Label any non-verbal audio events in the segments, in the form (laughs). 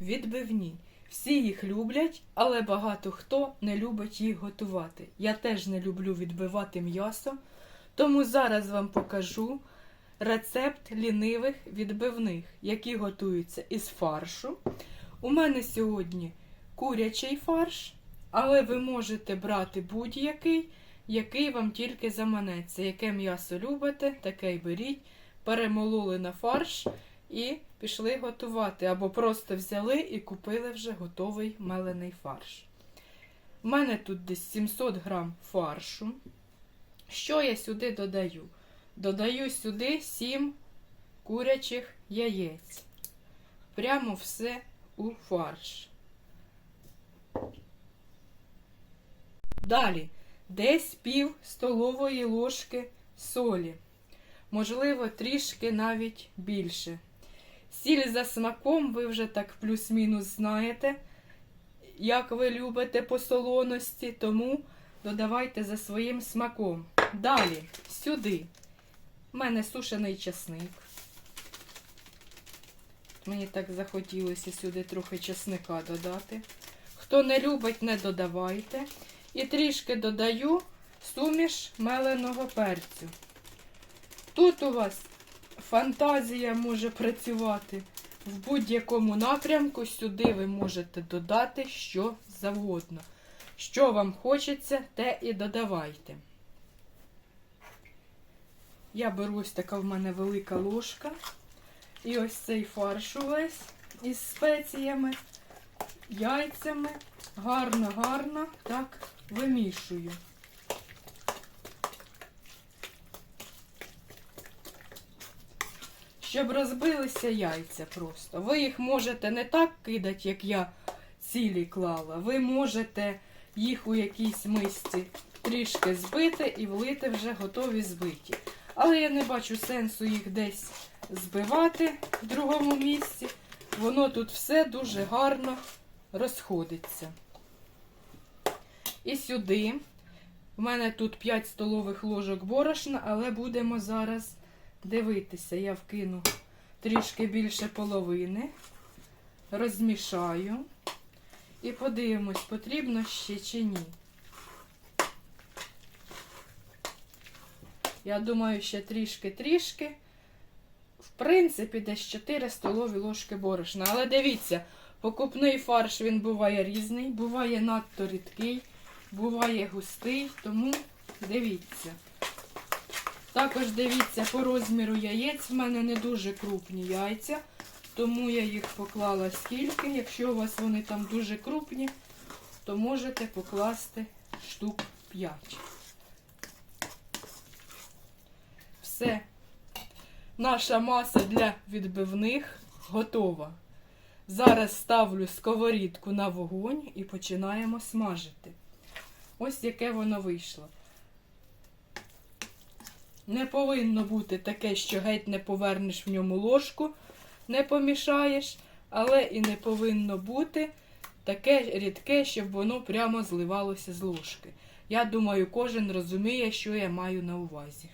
відбивні. Всі їх люблять, але багато хто не любить їх готувати. Я теж не люблю відбивати м'ясо, тому зараз вам покажу рецепт лінивих відбивних, які готуються із фаршу. У мене сьогодні курячий фарш, але ви можете брати будь-який, який вам тільки заманеться. Яке м'ясо любите, таке й беріть. Перемололи на фарш і пішли готувати. Або просто взяли і купили вже готовий мелений фарш. У мене тут десь 700 грам фаршу. Що я сюди додаю? Додаю сюди 7 курячих яєць. Прямо все у фарш. Далі десь пів столової ложки солі. Можливо, трішки навіть більше. Сіль за смаком ви вже так плюс-мінус знаєте, як ви любите по солоності, тому додавайте за своїм смаком. Далі, сюди. У мене сушений часник. Мені так захотілося сюди трохи чесника додати. Хто не любить, не додавайте. І трішки додаю суміш меленого перцю. Тут у вас фантазія може працювати в будь-якому напрямку. Сюди ви можете додати що завгодно. Що вам хочеться, те і додавайте. Я беру ось така в мене велика ложка. І ось цей фарш увесь із спеціями, яйцями. Гарно-гарно так вимішую. Щоб розбилися яйця просто. Ви їх можете не так кидати, як я цілі клала. Ви можете їх у якійсь мисці трішки збити і влити вже готові збиті. Але я не бачу сенсу їх десь збивати в другому місці. Воно тут все дуже гарно розходиться. І сюди. У мене тут 5 столових ложок борошна, але будемо зараз дивитися. Я вкину трішки більше половини, розмішаю і подивимось, потрібно ще чи ні. Я думаю, ще трішки-трішки. В принципі, десь 4 столові ложки борошна. Але дивіться, покупний фарш він буває різний, буває надто рідкий, буває густий, тому дивіться. Також дивіться, по розміру яєць в мене не дуже крупні яйця, тому я їх поклала скільки. Якщо у вас вони там дуже крупні, то можете покласти штук 5. Все. Наша маса для відбивних готова. Зараз ставлю сковорідку на вогонь і починаємо смажити. Ось яке воно вийшло. Не повинно бути таке, що геть не повернеш в ньому ложку, не помішаєш, але і не повинно бути таке рідке, щоб воно прямо зливалося з ложки. Я думаю, кожен розуміє, що я маю на увазі.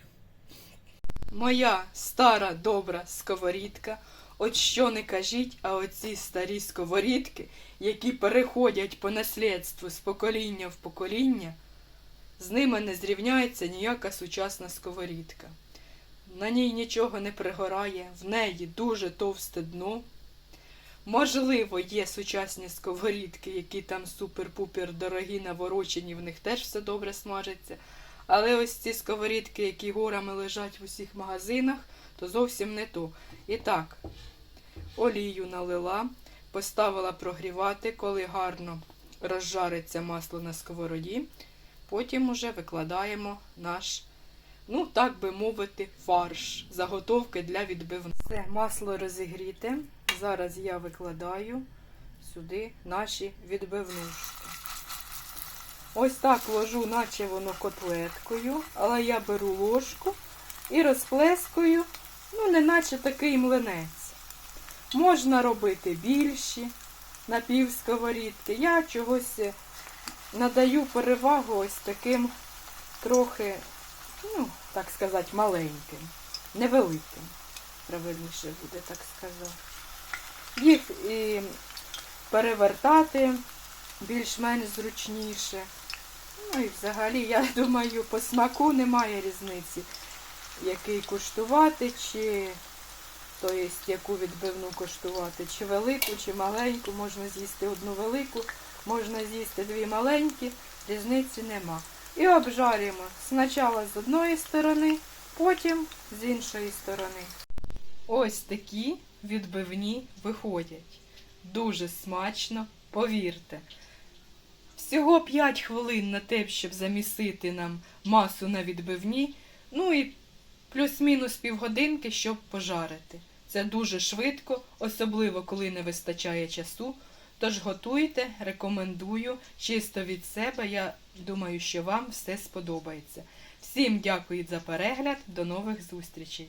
Моя стара добра сковорідка. От що не кажіть, а оці старі сковорідки, які переходять по наслідству з покоління в покоління, з ними не зрівняється ніяка сучасна сковорідка. На ній нічого не пригорає, в неї дуже товсте дно. Можливо, є сучасні сковорідки, які там супер-пупер дорогі, наворочені, в них теж все добре смажиться. Але ось ці сковорідки, які горами лежать в усіх магазинах, то зовсім не то. І так, олію налила, поставила прогрівати, коли гарно розжариться масло на сковороді. Потім уже викладаємо наш, ну так би мовити, фарш. Заготовки для відбивних. Все, масло розігріте. Зараз я викладаю сюди наші відбивнушки. Ось так ложу, наче воно котлеткою, але я беру ложку і розплескую, ну, не наче такий млинець. Можна робити більші на пів. Я чогось надаю перевагу ось таким трохи, ну, так сказати, маленьким, невеликим. Правильніше буде так сказати. Їх і перевертати більш-менш зручніше. Ну і взагалі, я (laughs) думаю, по смаку немає різниці, який куштувати, чи то є, яку відбивну куштувати, чи велику, чи маленьку, можна з'їсти одну велику, можна з'їсти дві маленькі, різниці нема. І обжарюємо спочатку з одної сторони, потім з іншої сторони. Ось такі відбивні виходять. Дуже смачно, повірте. Всього 5 хвилин на те, щоб замісити нам масу на відбивні, ну і плюс-мінус півгодинки, щоб пожарити. Це дуже швидко, особливо коли не вистачає часу. Тож готуйте, рекомендую, чисто від себе. Я думаю, що вам все сподобається. Всім дякую за перегляд, до нових зустрічей!